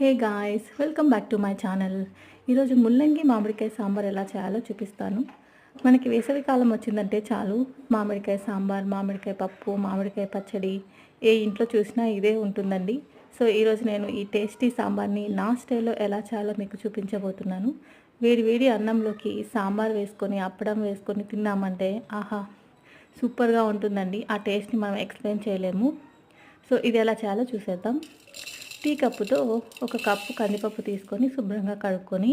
Hey guys welcome back to my channel. ఈరోజు ముల్లంగి మామిడికాయ సాంబార్ ఎలా చేయాలో చూపిస్తాను. మనకి వేసవి కాలం వచ్చిందంటే చాలు. మామిడికాయ సాంబార్ మామిడికాయ పప్పు మామిడికాయ పచ్చడి ఏ ఇంట్లో చూసినా ఇదే ఉంటుందండి. సో ఈరోజు నేను ఈ టేస్టీ సాంబార్ని నా స్టైల్లో ఎలా చేయాలో మీకు చూపించబోతున్నాను. వేడి వేడి అన్నంలోకి సాంబార్ వేసుకొని అప్పడం వేసుకొని తిన్నామంటే ఆహా సూపర్గా ఉంటుందండి. ఆ టేస్ట్ని మనం ఎక్స్ప్లెయిన్ చేయలేము. సో ఇది ఎలా చేయాలో చూసేద్దాం. టీ కప్పుతో ఒక కప్పు కందిపప్పు తీసుకొని శుభ్రంగా కడుక్కొని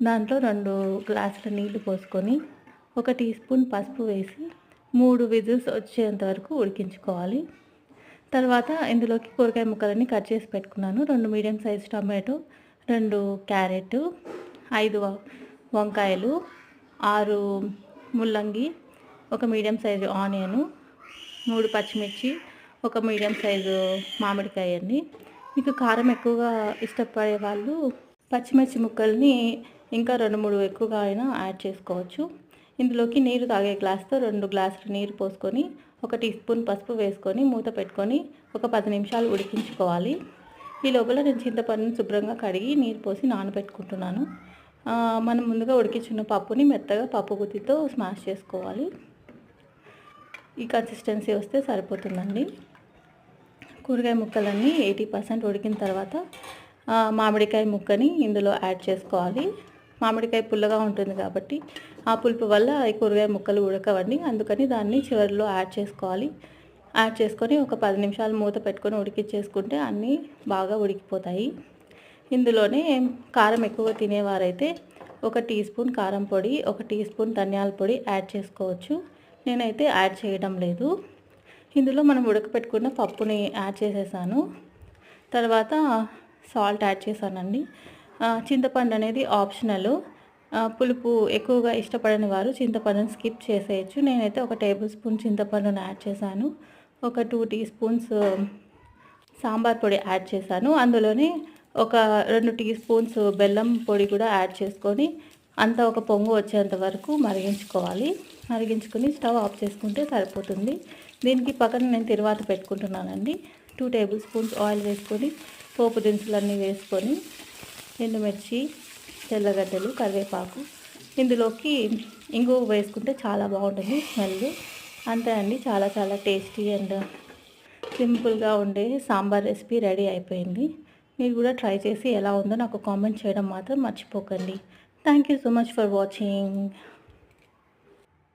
దాంట్లో రెండు గ్లాసుల నీళ్ళు పోసుకొని ఒక టీ స్పూన్ పసుపు వేసి మూడు విజిల్స్ వచ్చేంత వరకు ఉడికించుకోవాలి. తర్వాత ఇందులోకి కూరగాయ ముక్కలన్నీ కట్ చేసి పెట్టుకున్నాను. రెండు మీడియం సైజ్ టమాటో రెండు క్యారెట్ ఐదు వంకాయలు ఆరు ముల్లంగి ఒక మీడియం సైజు ఆనియను మూడు పచ్చిమిర్చి ఒక మీడియం సైజు మామిడికాయ అండి మీకు కారం ఎక్కువగా ఇష్టపడే వాళ్ళు పచ్చిమిర్చి ముక్కల్ని ఇంకా రెండు మూడు ఎక్కువగా అయినా యాడ్ చేసుకోవచ్చు. ఇందులోకి నీరు తాగే గ్లాస్తో రెండు గ్లాసులు నీరు పోసుకొని ఒక టీ స్పూన్ పసుపు వేసుకొని మూత పెట్టుకొని ఒక పది నిమిషాలు ఉడికించుకోవాలి. ఈ లోపల నేను చింతపండుని శుభ్రంగా కడిగి నీరు పోసి నానబెట్టుకుంటున్నాను. మనం ముందుగా ఉడికించిన పప్పుని మెత్తగా పప్పు గుత్తితో స్మాష్ చేసుకోవాలి. ఈ కన్సిస్టెన్సీ వస్తే సరిపోతుందండి. కూరగాయ ముక్కలన్నీ ఎయిటీ పర్సెంట్ ఉడికిన తర్వాత మామిడికాయ ముక్కని ఇందులో యాడ్ చేసుకోవాలి. మామిడికాయ పుల్లగా ఉంటుంది కాబట్టి ఆ పులుపు వల్ల ఈ కూరగాయ ముక్కలు ఉడకవండి. అందుకని దాన్ని చివరిలో యాడ్ చేసుకోవాలి. యాడ్ చేసుకొని ఒక పది నిమిషాలు మూత పెట్టుకొని ఉడికిచ్చేసుకుంటే అన్నీ బాగా ఉడికిపోతాయి. ఇందులోనే కారం ఎక్కువ తినేవారైతే ఒక టీ స్పూన్ కారం పొడి ఒక టీ స్పూన్ ధనియాల పొడి యాడ్ చేసుకోవచ్చు. నేనైతే యాడ్ చేయడం లేదు. ఇందులో మనం ఉడకపెట్టుకున్న పప్పుని యాడ్ చేసేసాను. తర్వాత సాల్ట్ యాడ్ చేశానండి. చింతపండు అనేది ఆప్షనల్. పులుపు ఎక్కువగా ఇష్టపడని వారు చింతపండుని స్కిప్ చేసేయచ్చు. నేనైతే ఒక టేబుల్ స్పూన్ చింతపండుని యాడ్ చేశాను. ఒక టూ టీ స్పూన్స్ సాంబార్ పొడి యాడ్ చేశాను. అందులోనే ఒక రెండు టీ స్పూన్స్ బెల్లం పొడి కూడా యాడ్ చేసుకొని అంతా ఒక పొంగు వచ్చేంత వరకు మరిగించుకోవాలి. మరిగించుకొని స్టవ్ ఆఫ్ చేసుకుంటే సరిపోతుంది. దీనికి పక్కన నేను తర్వాత పెట్టుకుంటున్నానండి. టూ టేబుల్ స్పూన్స్ ఆయిల్ వేసుకొని పోపు దినుసులన్నీ వేసుకొని ఎండుమిర్చి తెల్లగడ్డలు కరివేపాకు. ఇందులోకి ఇంగు వేసుకుంటే చాలా బాగుంటుంది స్మెల్. అంతే అండి చాలా చాలా టేస్టీ అండ్ సింపుల్గా ఉండే సాంబార్ రెసిపీ రెడీ అయిపోయింది. మీరు కూడా ట్రై చేసి ఎలా ఉందో నాకు కామెంట్ చేయడం మాత్రం మర్చిపోకండి. Thank you so much for watching